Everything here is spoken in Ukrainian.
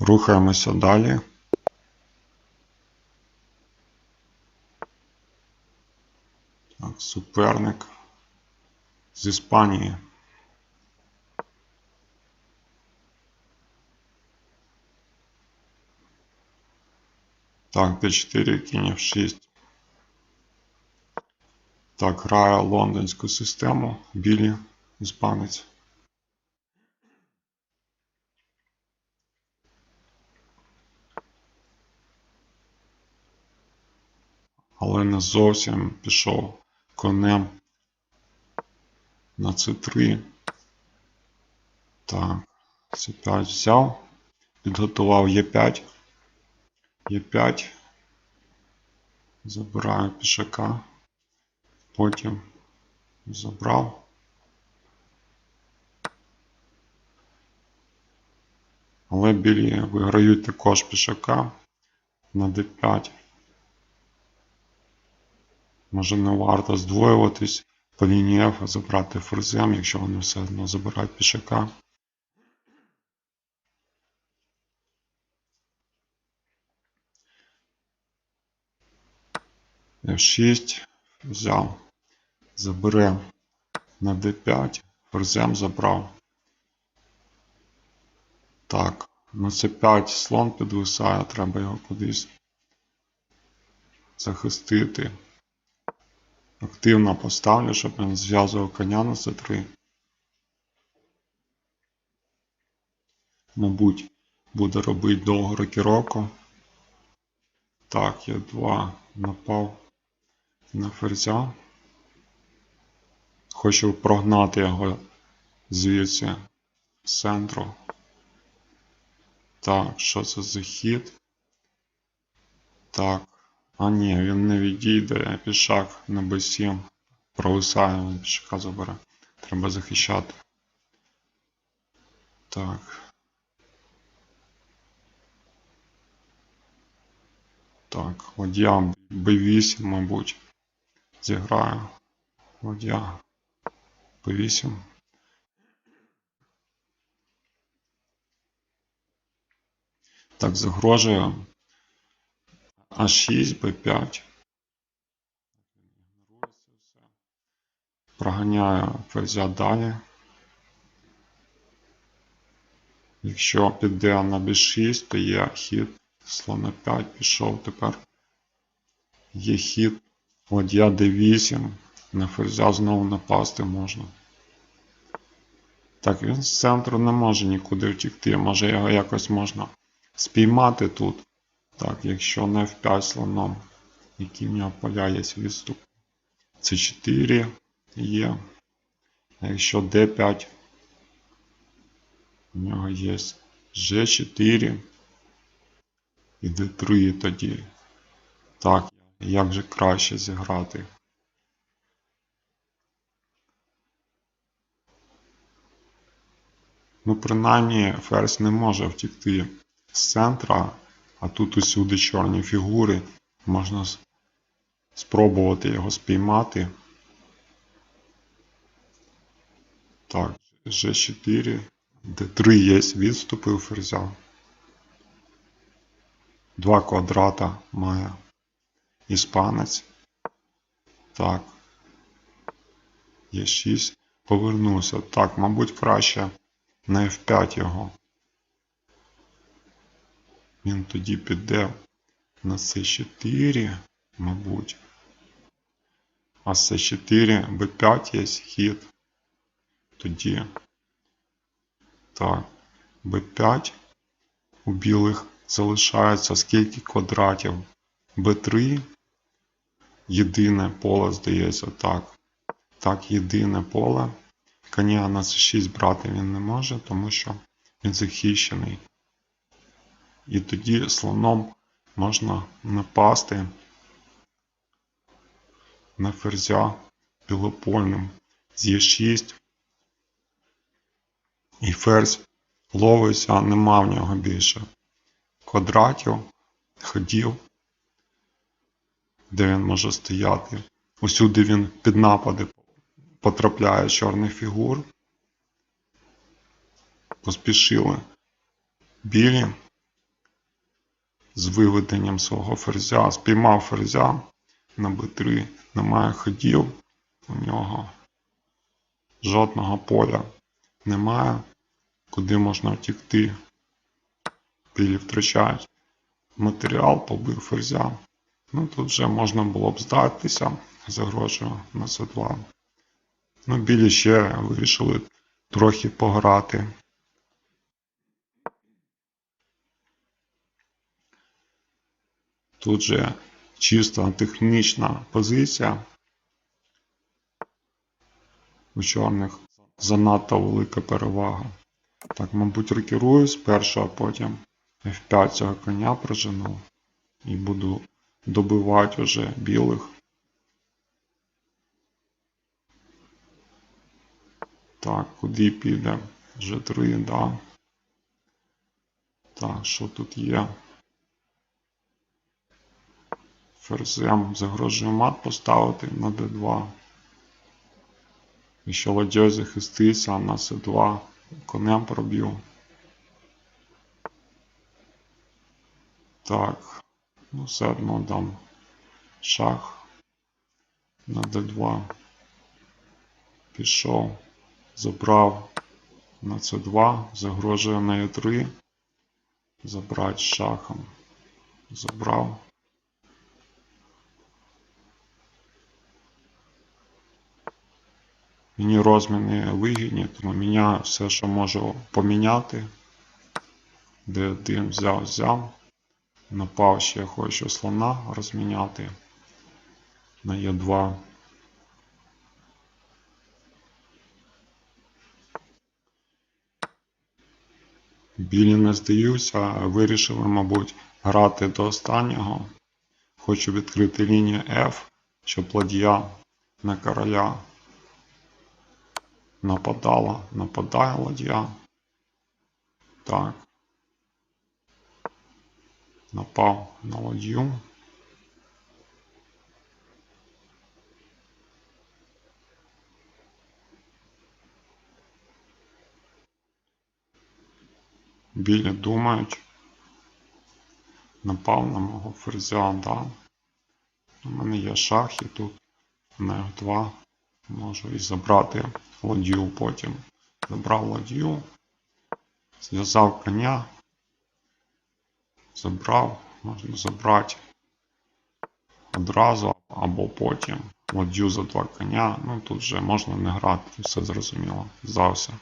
Рухаємося далі. Так, суперник з Іспанії. Так, d4, кінь f6. Так, грає лондонську систему. Білі, іспанець. Але не зовсім пішов конем на c3. Так, c5 взяв. Підготував Е5. Е5. Забираю пішака. Потім забрав. Але білі виграють також пішака на d5. Може не варто здвоюватись по лінії F, забрати ферзем, якщо вони все одно забирають пішака. F6 взяв, забере на D5, ферзем забрав. Так, на C5 слон підвисає, треба його кудись захистити. Активно поставлю, щоб він зв'язував коня на c3. Мабуть, буде робити довго рокіроку. Так, я 2 напав на ферзя. Хочу прогнати його звідси з центру. Так, що це за хід? Так. А ні, він не відійде, пішак на b7. Провисає, він пішака забере. Треба захищати. Так. Так, ладья b8, мабуть. Зіграю. Ладья b8. Так, загрожує. А6, Б5. Проганяю ферзя далі. Якщо піде на b6, то є хід слона 5 пішов тепер. Є хід ладья d8. На ферзя знову напасти можна. Так, він з центру не може нікуди втікти. Може його якось можна спіймати тут. Так, якщо не F5 слоном, який в нього поля є відступ. С4 є. А якщо D5, у нього є G4 і D3 тоді. Так, як же краще зіграти? Ну, принаймні, ферзь не може втікти з центра. А тут усюди чорні фігури. Можна спробувати його спіймати. Так, G4, D3 є відступи у ферзя. Два квадрата має іспанець. Так. Є 6. Повернувся. Так, мабуть, краще на F5 його. Він тоді піде на С4, мабуть. А С4, Б5 є хід. Тоді. Так, Б5 у білих залишається скільки квадратів. Б3. Єдине поле, здається, так. Так, єдине поле. Коня на С6 брати він не може, тому що він захищений. І тоді слоном можна напасти на ферзя білопольним з Е6. І ферзь ловиться, нема в нього більше квадратів, ходів, де він може стояти. Усюди він під напади потрапляє чорних фігур. Поспішили білі. З виведенням свого ферзя. Спіймав ферзя на b3. Немає ходів у нього. Жодного поля немає, куди можна втікти. Білі втрачають матеріал, побив ферзя. Ну тут вже можна було б здатися, загрожує на С2. Ну, білі ще вирішили трохи пограти. Тут же чисто технічна позиція. У чорних занадто велика перевага. Так, мабуть, рокірую спершу, а потім F5 цього коня прожену. І буду добивати вже білих. Так, куди піде? G3, да. Так, що тут є? Ферзем загрожує мат поставити на d2. Якщо ладьой захиститься, а на c2 конем проб'ю. Так, ну все одно дам шах на d2. Пішов, забрав на c2, загрожує на e3. Забрати шахом. Забрав. Мені розміни вигідні, тому міняю все, що можу поміняти. D1 взяв, взяв. Напав ще хочу слона розміняти на Е2. Білі не здаються, вирішили, мабуть, грати до останнього. Хочу відкрити лінію F, щоб ладья на короля нападала, нападає ладья. Так. Напав на ладью. Білі думають. Напав на мого ферзя, да. У мене є шах і тут на F2 можу і забрати ладью потім. Забрав ладью, зв'язав коня, забрав, можна забрати одразу або потім ладью за два коня. Ну тут вже можна не грати, все зрозуміло. Здався.